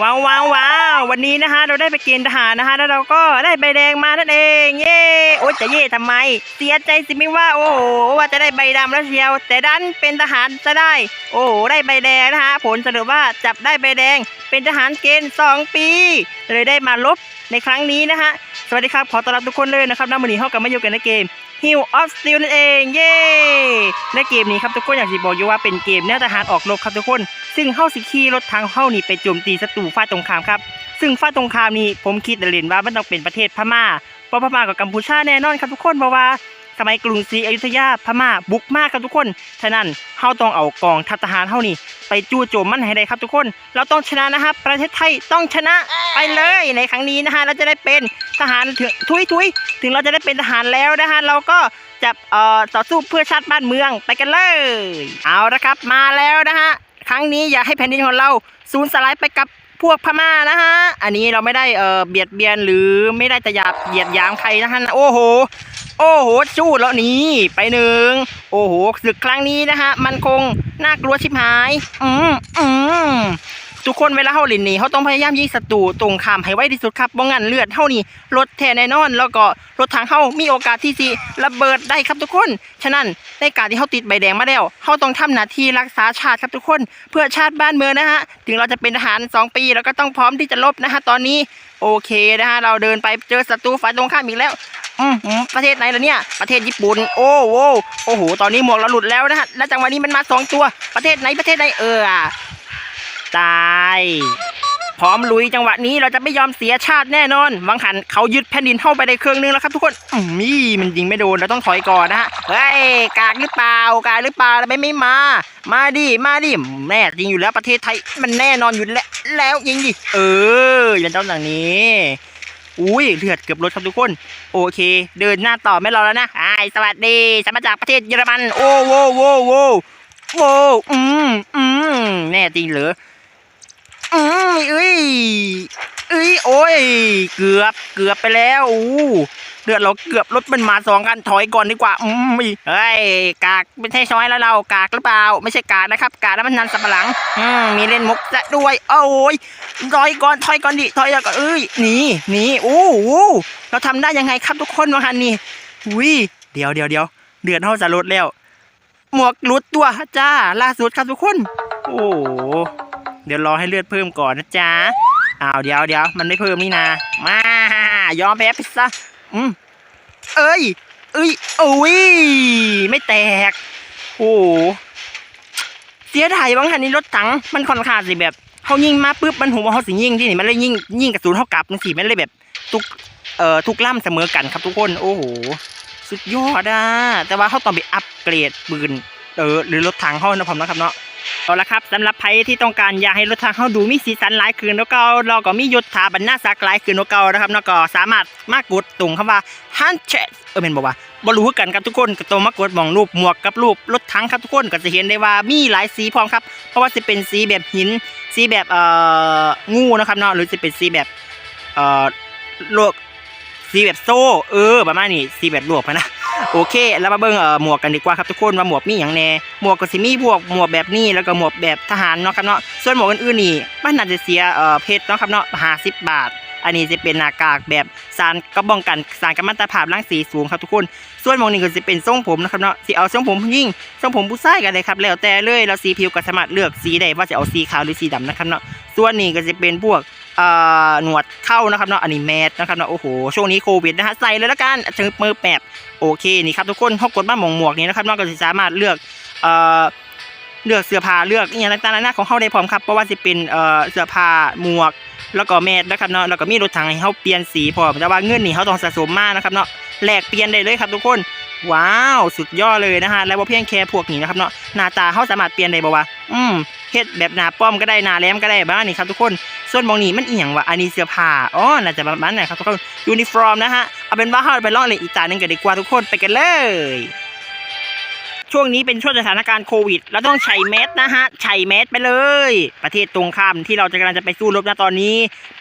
ว้าวว้าวว้าววันนี้นะคะ เราได้ไปเกณฑ์ทหารนะคะ แล้วเราก็ได้ใบแดงมานั่นเอง เย้โอ๊ยจะเย่ทำไม เสียใจสิไม่ว่า โอ้โหว่าจะได้ใบดำแล้วเชียว แต่ดันเป็นทหารจะได้ โอ้โหได้ใบแดงนะคะ ผลสรุปว่าจับได้ใบแดง เป็นทหารเกณฑ์สองปี เลยได้มาลบในครั้งนี้นะคะสวัสดีครับ ขอต้อนรับทุกคนเลยนะครับน้ำมันนี้เข้ากับมาอยู่กันในเกม Hill of Steel นั่นเอง เย้ในเกมนี้ครับทุกคนอยากจะบอกอยู่ว่าเป็นเกมแนวทหารออกรบครับทุกคน ซึ่งเข้าสิขี่รถทางเข้านี่ไปโจมตีศัตรูฝ่ายตรงข้ามครับ ซึ่งฝ่ายตรงข้ามนี่ผมคิดเล่นว่ามันต้องเป็นประเทศพม่าเพราะพม่ากับกัมพูชาแน่นอนครับทุกคนเพราะว่าสมัยกรุงศรีอยุธยาพม่าบุกมากครับทุกคน ฉะนั้นเฮาต้องเอากองทัพทหารเฮานี่ไปจู่โจมมันให้ได้ครับทุกคน เราต้องชนะนะครับประเทศไทยต้องชนะไปเลยในครั้งนี้นะฮะเราจะได้เป็นทหารถึงทุยทุยถึงเราจะได้เป็นทหารแล้วนะฮะเราก็จะเอ่อต่อสู้เพื่อชาติบ้านเมืองไปกันเลย เอาละครับมาแล้วนะฮะ รั้งนี้อย่าให้แผ่นดินของเราสูญสลายไปกับพวกพม่านะฮะ อันนี้เราไม่ได้เอ่อเบียดเบียนหรือไม่ได้จะหยาบเหยียดหยามใครนะฮะ โอ้โห โอ้โหจูดแล้วหนี่ไปหนึ่ง โอ้โหศึกครั้งนี้นะฮะ มันคงน่ากลัวชิบหาย อืมอืม ทุกคนเวลาเขาเล่นนี่เขาต้องพยายามยิงศัตรูตรงข้ามให้ไวที่สุดครับบ่งั้นเลือดเท่านี่ลดแท้แน่นอน แล้วก็รถทางเขามีโอกาสที่สิระเบิดได้ครับทุกคน ฉะนั้นในการที่เขาติดใบแดงมาแล้วเขาต้องทำหน้าที่รักษาชาติครับทุกคน เพื่อชาติบ้านเมืองนะฮะถึงเราจะเป็นทหารสองปี แล้วก็ต้องพร้อมที่จะรบนะฮะตอนนี้โอเคนะฮะเราเดินไปเจอศัตรูฝ่ายตรงข้ามอีกแล้วอืมอืมประเทศไหนล่ะเนี่ย ประเทศญี่ปุ่น โอ้โหโอ้โห ตอนนี้หมวกเราหลุดแล้วนะฮะ แล้วจังหวะนี้มันมาสองตัว ประเทศไหน ประเทศไหนเออ ตาย พร้อมลุยจังหวะนี้เราจะไม่ยอมเสียชาติแน่นอนวังหันเขายึดแผ่นดินเข้าไปได้เครื่องนึงแล้วครับทุกคนอืมนี่มันยิงไม่โดนเราต้องถอยก่อนนะฮะเฮ้ยกากหรือเปล่ากากหรือเปล่าทำไมไม่มา มาดิมาดิแน่จริงอยู่แล้วประเทศไทยมันแน่นอนอยู่แล้วแล้วยิงดิเอออย่างเจ้าอย่างนี้อุ้ยเลือดเกือบลดครับทุกคน โอเค เดินหน้าต่อไม่รอแล้วนะไอสวัสดีฉันมาจากประเทศเยอรมัน โอ้โวโวโวโวอืมอืมแน่จริงเหรอ อืมเอ้ยเอ้ยโอ้ย เกือบเกือบไปแล้วอู้เลือดเราเกือบลดมันมาสองกันถอยก่อนดีกว่าอืมเฮ้ยกากไม่ใช่ช้อยแล้วเรากากหรือเปล่า ไม่ใช่กากนะครับ กากแล้วมันนันสับหลังอืมมีเล่นมุกซะด้วยโอ้ยถอยก่อนถอยก่อนดิถอยก่อนเอ้ยหนีหนีโอ้โหเราทำได้ยังไงครับทุกคนวะฮันนี่อุ้ยเดี๋ยวเดี๋ยวเดี๋ยวเดือดเท่าจะลดแล้ว หมวกหลุดตัวจ้าล่าสุดครับทุกคน โอ้ เดี๋ยวรอให้เลือดเพิ่มก่อนนะจ๊ะอ้าวเดี๋ยวเดี๋ยวมันไม่เพิ่มนี่นา มายอมแพ้ไปซะอืมเอ้ยเอ้ยโอ้ยไม่แตก โอ้โหเสียดายบางทันนี้รถถังมันค่อนข้างสิแบบเขายิงมาปุ๊บมันหัวเขาสิยิงที่นี่มันเลยยิงยิงกระสุนเขากลับมันสิมันเลยแบบทุกเอ่อทุกล่ำเสมอกันครับทุกคน โอ้โหสุดยอดอะแต่ว่าเขาต้องไปอัปเกรดปืนเออหรือรถถังเขานะผมนะครับเนาะ เอาละครับสำหรับใครที่ต้องการอยากให้รถถังเขาดูมีสีสันหลายคืนแล้วก็เราก็มียศถาบรรณาศักดิ์หลายคืนแล้วก็นะครับแล้วก็สามารถมากดตรงคำว่าฮันเชเออเป็นบอกว่าบรู้คือกันครับทุกคนก็ตรงมากดมองรูปหมวกกับรูปรถถังครับทุกคนก็จะเห็นได้ว่ามีหลายสีพร้อมครับ เพราะว่าจะเป็นสีแบบหิน สีแบบเอ่องูนะครับเนาะหรือจะเป็นสีแบบเอ่อลกสีแบบโซ่ เออประมาณนี้สีแบบลวกนะ โอเค แล้วมาเบิ่งเอ่อหมวกกันดีกว่าครับทุกคนว่าหมวกมีอย่างแน่หมวกก็สิมีพวกหมวกแบบนี้แล้วก็หมวกแบบทหารเนาะครับเนาะส่วนหมวกอื่นๆนี่มันน่าจะเสียเอ่อเพชรเนาะครับเนาะ50บบาท อันนี้จะเป็นหน้ากากแบบสารกระบองกันสารกัมมันตภาพรังสีสูงครับทุกคน ส่วนหมวกนี้ก็จะเป็นทรงผมนะครับเนาะสิเอาทรงผมผู้หญิงทรงผมผู้ชายกันเลยครับแล้วแต่เลยแล้วสีผิวก็สามารถเลือกสีได้ว่าจะเอาสีขาวหรือสีดำนะครับเนาะส่วนนี้ก็จะเป็นพวก หนวดเข้านะครับเนาะอันนี้แมสนะครับเนาะโอ้โหช่วงนี้โควิดนะฮะใส่เลยละกันถึงมือแปบโอเคนี่ครับทุกคนพอกดมานหมองหมวกนี้นะครับเนาะก็จะสามารถเลือกเอ่อเลือกเสื้อผ้าเลือกอย่างต่างๆนานาของเขาได้พร้อมครับเพราะว่าจะเป็นเอ่อเสื้อผ้าหมวกแล้วก็แมสนะครับเนาะแล้วก็มีรถถังให้เขาเปลี่ยนสีพร้อมแต่ว่าเงินนี่เขาต้องสะสมมากนะครับเนาะแลกเปลี่ยนได้เลยครับทุกคนว้าวสุดยอดเลยนะฮะแล้วว่าเพียงแค่พวกนี้นะครับเนาะหน้าตาเขาสามารถเปลี่ยนได้บ่วะอืมเฮ็ดแบบหน้าป้อมก็ได้หน้าแหลมก็ได้บ้างนี่ครับทุกคน ส่วนมองนี้มันอีหยังวะอันนี้เสื้อผ้าอ๋อน่าจะประมาณไหนครับทุกคนยูนิฟอร์มนะฮะเอาเป็นว่าเราไปลองเลยอีกตาหนึ่งกันดีกว่าทุกคนไปกันเลยช่วงนี้เป็นช่วงสถานการณ์โควิด เราต้องใช้แมสนะฮะใช้แมสไปเลย ประเทศตรงข้ามที่เราจะกำลังจะไปสู้รบนะตอนนี้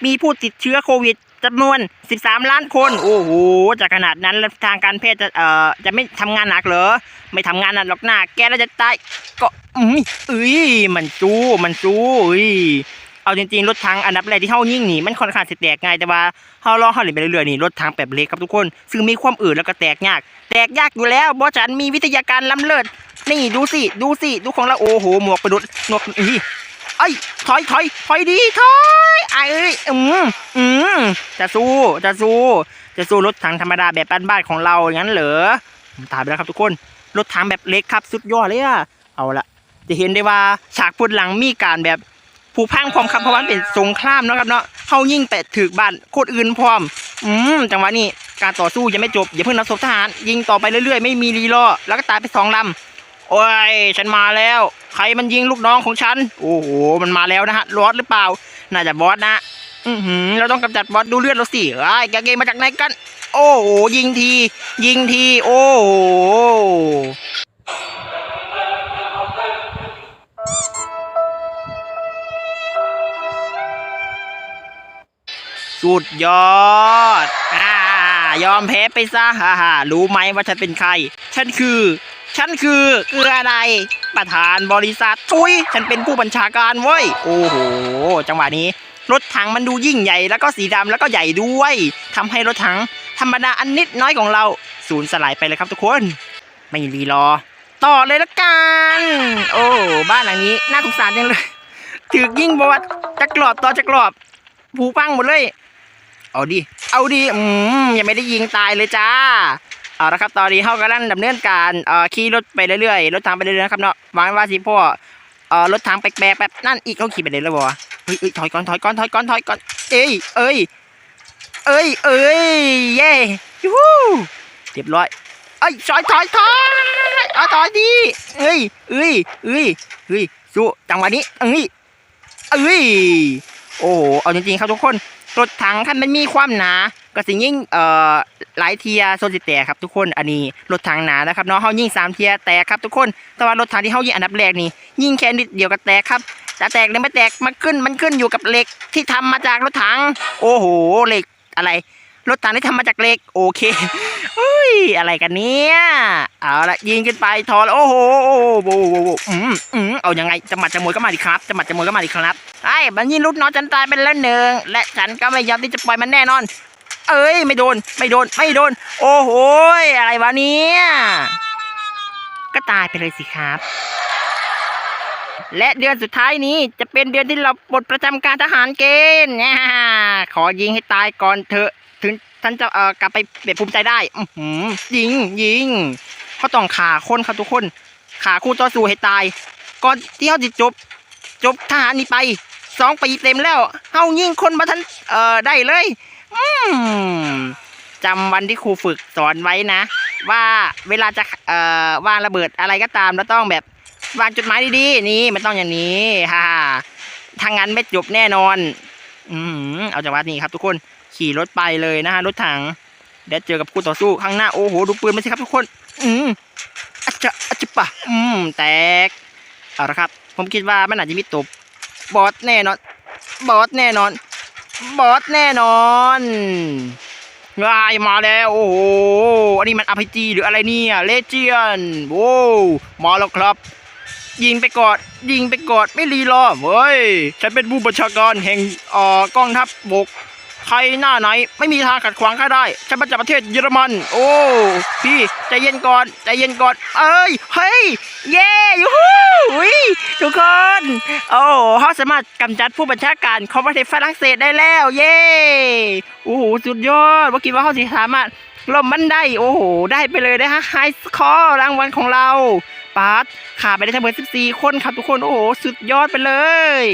มีผู้ติดเชื้อโควิดจำนวน 13 ล้านคน โอ้โหจากขนาดนั้นทางการแพทย์จะเอ่อจะไม่ทำงานหนักเหรอ ไม่ทำงานหนักหรอกหน้าแกแล้วจะตายก็อืมเอ้ยมันจู้มันจู้เอ้ย เอาจริงๆรถถังอันดับแรกที่เฮายิ่งหนีมันค่อนข้างสิแตกง่ายแต่ว่าเฮาลองเฮาเล่นไปเรื่อยๆนี่รถถังแบบเล็กครับทุกคน ซึ่งมีความอืดแล้วก็แตกยาก แตกยากอยู่แล้วบอจันมีวิทยาการล้ำเลิศนี่ดูสิดูสิดูของเราโอ้โหหมวกประดุดหมวกอีไอ้ถอยถอยถอยดีถอยไอ้เอ้ยอืมอืมจะสู้จะสู้จะสู้รถถังธรรมดาแบบบ้านๆของเราอย่างนั้นเหรอตามไปแล้วครับทุกคนรถถังแบบเล็กครับสุดยอดเลยอะเอาละจะเห็นได้ว่าฉากพุดหลังมีการแบบ ผูกพังพร้อมครับเพราะว่ามันเป็นสงครามเนาะครับเนาะเขายิ่งไปถือบ้านโคตรอื่นพร้อม อืมจังหวะนี้การต่อสู้ยังไม่จบอย่าเพิ่งนับศพทหาร ยิงต่อไปเรื่อยๆ ไม่มีรีรอแล้วก็ตายไปสองลำโอ้ยฉันมาแล้ว ใครมันยิงลูกน้องของฉัน โอ้โหมันมาแล้วนะฮะรอดหรือเปล่า น่าจะบอสนะอือหือเราต้องกำจัดบอสดูเลือดเราสิไอ้ยแกเกมมาจากไหนกัน โอ้โหยิงที ยิงที โอ้โห สุดยอด อ่า ยอมแพ้ไปซะฮ่าฮ่ารู้ไหมว่าฉันเป็นใคร ฉันคือ ฉันคือคืออะไร ประธานบริษัททุย ฉันเป็นผู้บัญชาการเว้ย โอ้โห จังหวะนี้ รถถังมันดูยิ่งใหญ่แล้วก็สีดำแล้วก็ใหญ่ด้วยทำให้รถถังธรรมดาอันนิดน้อยของเรา สูญสลายไปเลยครับทุกคน ไม่รีรอ ต่อเลยละกัน โอ้บ้านหลังนี้น่าสงสารจังเลยถือยิ่งบวัดจะกรอบต่อจะกรอบผูปังหมดเลย เอาดิ เอาดิ อืมยังไม่ได้ยิงตายเลยจ้า เอาละครับ ตอนนี้เขากำลังดำเนินการเอ่อขี่รถไปเรื่อยๆ รถทางไปเรื่อยๆนะครับเนาะหวังว่าสิพ่อเอ่อรถทางแปลกๆแบบนั่นอีกเขาขี่ไปเลยแล้วบ่วะเฮ้ยเฮ้ยถอยก่อนถอยก่อนถอยก่อนถอยก่อน เอ้ยเอ้ย เอ้ยเอ้ยเย้ยูฮูเรียบร้อยเอ้ยถอยถอยถอยเอาถอยดิเอ้ยเอ้ยเอ้ยเฮ้ยสู้จังหวะนี้เอ้ยเอ้ยโอ้โหเอาจริงๆครับทุกคน รถถังคันมันมีความหนาก็สิยิ่งเอ่อหลายเทียโซนสิแตกครับทุกคนอันนี้รถถังหนานะครับเนาะเฮายิ่งสามเทียแตกครับทุกคนแต่ว่ารถถังที่เฮายิ่งอันดับแรกนี่ยิ่งแค่นิดเดียวก็แตกครับจะแตกหรือไม่แตกมันขึ้นมันขึ้นอยู่กับเหล็กที่ทำมาจากรถถัง โอ้โหเหล็กอะไร รถถังที่ทำมาจากเหล็ก โอเคเฮ้ยอะไรกันเนี่ยเอาละยิงขึ้นไปทอลโอ้โหโอ้โหโอ้โหโอ้โหอืมอืมเอายังไงจะหมัดจะมวยก็มาดิครับจะหมัดจะมวยก็มาดิครับไอ้บันยินลูกน้องฉันตายไปแล้วหนึ่งและฉันก็ไม่ยอมที่จะปล่อยมันแน่นอน เอ้ยไม่โดนไม่โดนไม่โดน โอ้โหอะไรวะเนี่ยก็ตายไปเลยสิครับ และเดือนสุดท้ายนี้จะเป็นเดือนที่เราปลดประจำการทหารเกณฑ์เนี่ย อยิงให้ตายก่อนเถอะ ถึงท่านจะเอ่อกลับไปเบียภูมิใจได้ อือหือยิงยิงเขาต้องขาคนครับทุกคน ขาคู่ต่อสู้ให้ตาย ก่อนที่เขาจะจบ จบทหารนี่ไปสองปีเต็มแล้วเฮายิงคนมาทันเอ่อได้เลย อืมจำวันที่ครูฝึกสอนไว้นะ ว่าเวลาจะเอ่อวางระเบิดอะไรก็ตามเราต้องแบบวางจุดหมายดีๆ นี่มันต้องอย่างนี้ฮ่าทางั้นไม่จบแน่นอน อืมเอาจากวัดนี้ครับทุกคนขี่รถไปเลยนะฮะรถถังเดี๋ยวเจอกับคู่ต่อสู้ข้างหน้าโอ้โหดูปืนมันสิครับทุกคน อืมอาจจะอาจจะปะอืมแตกเอาละครับ ผมคิดว่ามันอาจจะมีตบบอสแน่นอนบอสแน่นอนบอสแน่นอนง่ายมาแล้วโอ้โห อันนี้มันอ p พีหรืออะไรเนี่ยเลเจียนโว้มาแล้วครับ ยิงไปกอด ยิงไปกอดไม่รีรอเฮ้ยฉันเป็นผู้บัญชาการแห่งเอ่อกองทัพบกใครหน้าไหนไม่มีทางขัดขวางข้าได้ฉันมาจากประเทศเยอรมัน โอ้พี่ใจเย็นก่อนใจเย็นก่อน เอ้ยเฮ้ยเย้ยูฮูทุกคนโอ้เขาสามารถกำจัดผู้บัญชาการของประเทศฝรั่งเศสได้แล้วเย้โอ้โหสุดยอดว่าคิดว่าเขาสิสามารถล่มมันได้โอ้โหได้ไปเลยนะฮะไฮสคอร์รางวัลของเรา ปาร์ตขาไปได้ทั้งหมด14 คนครับทุกคน โอ้โห สุดยอดไปเลย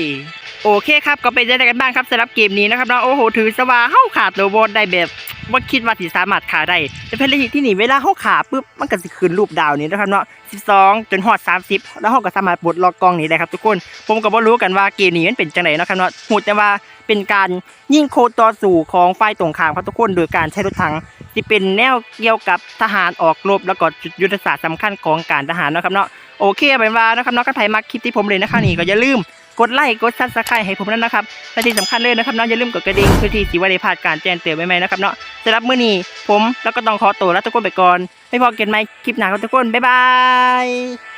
โอเคครับก็เป็นยังไงกันบ้างครับสำหรับเกมนี้นะครับเนาะโอ้โหถือสว่าเข้าขาดตัวบอลได้แบบว่าคิดว่าสิสามารถขาได้แต่เป็นเรื่องที่หนีเวลาเข้าขาปุ๊บมันก็สิขึ้นรูปดาวนี้นะครับเนาะ12 จนฮอด 30 แล้วเขาก็สามารถปลดล็อกกองนี้ได้ครับทุกคน ผมก็บ่รู้กันว่าเกมนี้มันเป็นจังไดเนะครับเนาะหูแต่ว่าเป็นการยิงโคต่อสู่ของฝ่ายตรงข้ามครับทุกคน โดยการใช้รถถังที่เป็นแนวเกี่ยวกับทหารออกรบแล้วก็จุดยุทธศาสตร์สำคัญของการทหารนะครับเนาะโอเคเป็นว่านะครับเนาะก็ใครมาคลิปที่ผมเลยนะครับนี่ก็อย่าลืม กดไลค์กดซับสไครต์ให้ผมด้วยนะครับและที่สำคัญเลยนะครับเนาะอย่าลืมกดกระดิ่งเพื่อที่สิว่าได้พลาดการแจ้งเตือนใหม่ๆนะครับเนาะสำหรับมื้อนี้ผมแล้วก็ต้องขอตัวลาทุกคนไปก่อนไม่พอเกันไหมคลิปหน้าครับทุกคนบ๊ายบาย